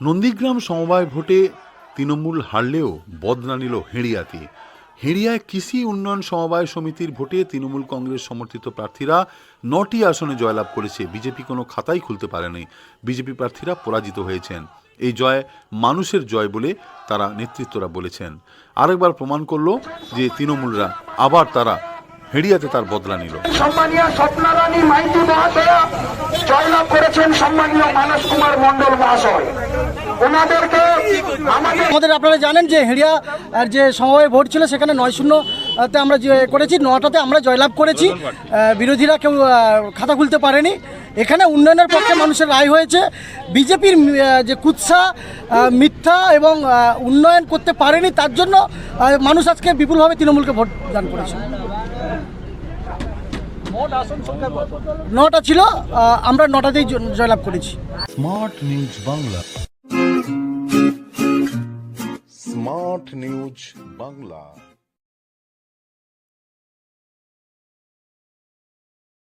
নন্দীগ্রাম সমবায় ভোটে তৃণমূল হারলেও বদলা নিল হেঁড়িয়াতে। হেঁড়িয়ায় কৃষি উন্নয়ন সমবায় সমিতির ভোটে তৃণমূল কংগ্রেস সমর্থিত প্রার্থীরা নটি আসনে জয়লাভ করেছে। বিজেপি কোনো খাতাই খুলতে পারেনি। বিজেপি প্রার্থীরা পরাজিত হয়েছেন। এই জয় মানুষের জয় বলে তারা নেতৃত্বরা বলেছেন। আরেকবার প্রমাণ করল যে তৃণমূলরা আবার তারা হেঁড়িয়াতে তার বদলা নিল। সম্মানীয় স্বপ্নারানী মাইতি মহাশয়া, জয়লাভ করেছেন সম্মানীয় মানস কুমার মন্ডল মহাশয়। ওনাদেরকে আমাদের আপনারা জানেন যে হেরিয়া আর যে সমবায় ভোট ছিল সেখানে নয় শূন্য তে আমরা যে করেছি নটাতে আমরা জয়লাভ করেছি। বিরোধীরা কেউ খাতা খুলতে পারেনি। এখানে উন্নয়নের পক্ষে মানুষের রায় হয়েছে। বিজেপির যে কুৎসা মিথ্যা এবং উন্নয়ন করতে পারেনি তার জন্য মানুষ আজকে বিপুলভাবে তৃণমূলকে ভোট দান করেছে। নটা ছিল আমরা নটাতেই জয়লাভ করেছি। Smart news Bangla. Smart news Bangla